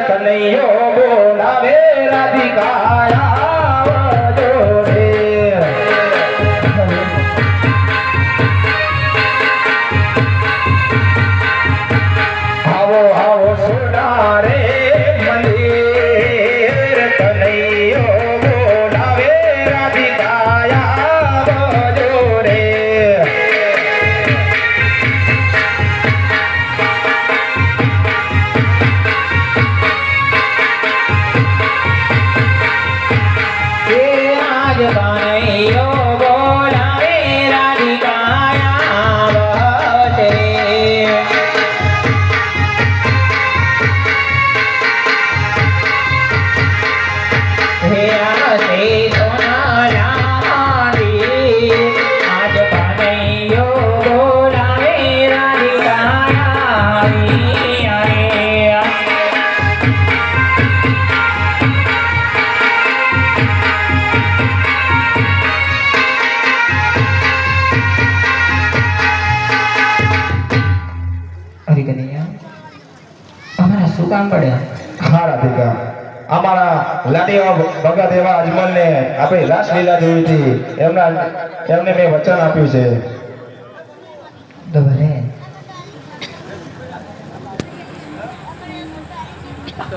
કનૈયો બોલાવે રાધિકા હરિકનૈયા અમારા શું કામ પડ્યા હા રાધિકા અમારા લાડીવા ભગત એવા અજમલને આપણે રાસલીલા જોઈ હતી એમના એમને મેં વચન આપ્યું છે. તો ભલે. તો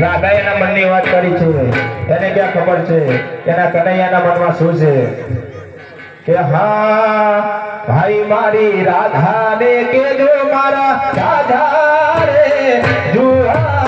રાધા એના મનની વાત કરી છે. એને ક્યાં ખબર છે? એના કનૈયાના મનમાં શું છે? કે, હા, ભાઈ મારી રાધા ને કેજો મારા રાધા રે, જુહાર